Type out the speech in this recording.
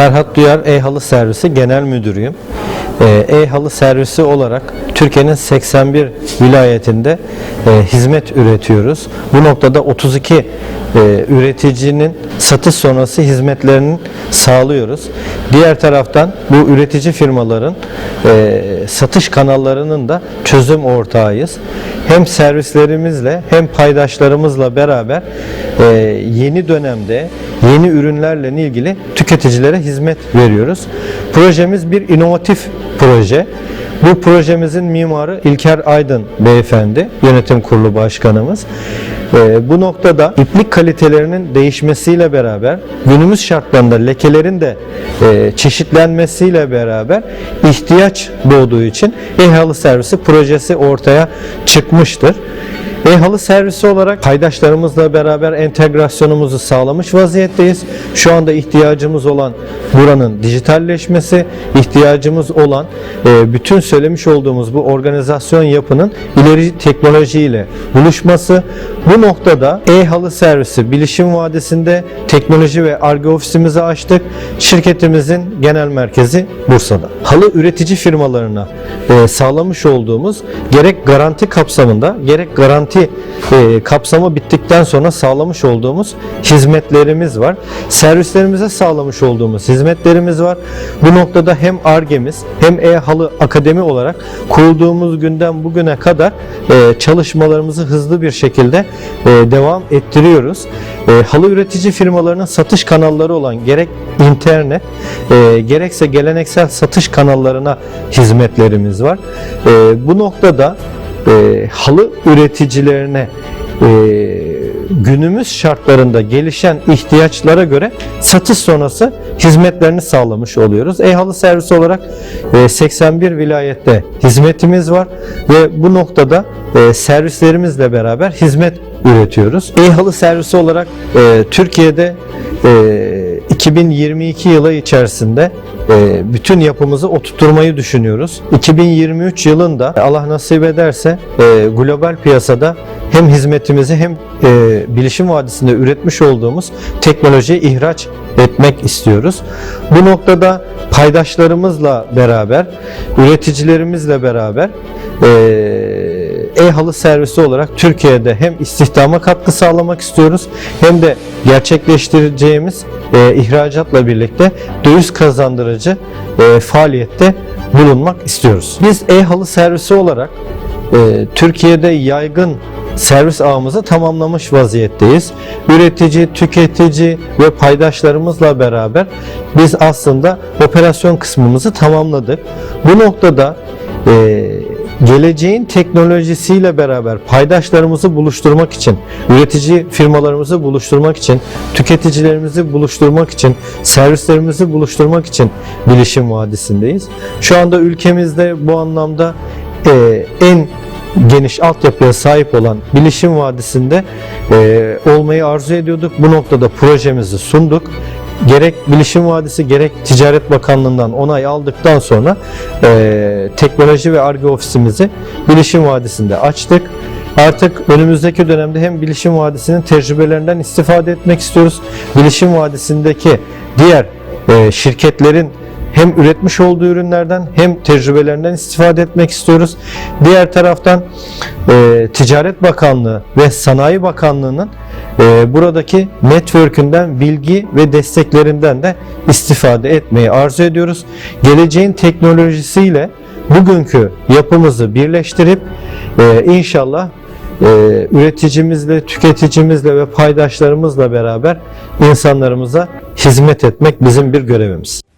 Serhat Duyar E-Halı Servisi Genel Müdürüyüm. Ee, E-Halı Servisi olarak Türkiye'nin 81 vilayetinde e, hizmet üretiyoruz. Bu noktada 32 e, üreticinin satış sonrası hizmetlerini sağlıyoruz. Diğer taraftan bu üretici firmaların e, satış kanallarının da çözüm ortağıyız. Hem servislerimizle hem paydaşlarımızla beraber e, yeni dönemde yeni ürünlerle ilgili tüketicilere hizmet veriyoruz. Projemiz bir inovatif proje. Bu projemizin mimarı İlker Aydın beyefendi, yönetim kurulu başkanımız. Ee, bu noktada iplik kalitelerinin değişmesiyle beraber günümüz şartlarında lekelerin de e, çeşitlenmesiyle beraber ihtiyaç doğduğu için e-halı servisi projesi ortaya çıkmıştır. E-halı servisi olarak paydaşlarımızla beraber entegrasyonumuzu sağlamış vaziyetteyiz. Şu anda ihtiyacımız olan buranın dijitalleşmesi, ihtiyacımız olan e, bütün söylemiş olduğumuz bu organizasyon yapının ileri teknolojiyle buluşması. Bu noktada e-halı servisi Bilişim Vadisi'nde teknoloji ve arge ofisimizi açtık. Şirketimizin genel merkezi Bursa'da. Halı üretici firmalarına e, sağlamış olduğumuz gerek garanti kapsamında gerek garanti e, kapsamı bittikten sonra sağlamış olduğumuz hizmetlerimiz var. Servislerimize sağlamış olduğumuz hizmetlerimiz var. Bu noktada hem ARGE'miz hem E-Halı Akademi olarak kurulduğumuz günden bugüne kadar e, çalışmalarımızı hızlı bir şekilde e, devam ettiriyoruz. E, halı üretici firmalarının satış kanalları olan gerek internet e, gerekse geleneksel satış kanallarına hizmetlerimiz var. E, bu noktada e, halı üreticilerine e, günümüz şartlarında gelişen ihtiyaçlara göre satış sonrası hizmetlerini sağlamış oluyoruz. E-halı servisi olarak e, 81 vilayette hizmetimiz var ve bu noktada servislerimizle beraber hizmet üretiyoruz. E-halı servisi olarak Türkiye'de 2022 yılı içerisinde e, bütün yapımızı oturtturmayı düşünüyoruz. 2023 yılında Allah nasip ederse e, global piyasada hem hizmetimizi hem e, Bilişim Vadisi'nde üretmiş olduğumuz teknolojiyi ihraç etmek istiyoruz. Bu noktada paydaşlarımızla beraber, üreticilerimizle beraber e-halı servisi olarak Türkiye'de hem istihdama katkı sağlamak istiyoruz hem de gerçekleştireceğimiz e, ihracatla birlikte döviz kazandırıcı e, faaliyette bulunmak istiyoruz. Biz e-halı servisi olarak e, Türkiye'de yaygın servis ağımızı tamamlamış vaziyetteyiz. Üretici, tüketici ve paydaşlarımızla beraber biz aslında operasyon kısmımızı tamamladık. Bu noktada e, geleceğin teknolojisiyle beraber paydaşlarımızı buluşturmak için, üretici firmalarımızı buluşturmak için, tüketicilerimizi buluşturmak için, servislerimizi buluşturmak için Bilişim Vadisi'ndeyiz. Şu anda ülkemizde bu anlamda e, en geniş altyapıya sahip olan Bilişim Vadisi'nde e, olmayı arzu ediyorduk. Bu noktada projemizi sunduk. Gerek Bilişim Vadisi gerek Ticaret Bakanlığı'ndan onay aldıktan sonra e, teknoloji ve ARGE ofisimizi Bilişim Vadisi'nde açtık. Artık önümüzdeki dönemde hem Bilişim Vadisi'nin tecrübelerinden istifade etmek istiyoruz. Bilişim Vadisi'ndeki diğer e, şirketlerin hem üretmiş olduğu ürünlerden hem tecrübelerinden istifade etmek istiyoruz. Diğer taraftan e, Ticaret Bakanlığı ve Sanayi Bakanlığı'nın e, buradaki network'ünden bilgi ve desteklerinden de istifade etmeyi arzu ediyoruz. Geleceğin teknolojisiyle bugünkü yapımızı birleştirip e, inşallah e, üreticimizle, tüketicimizle ve paydaşlarımızla beraber insanlarımıza hizmet etmek bizim bir görevimiz.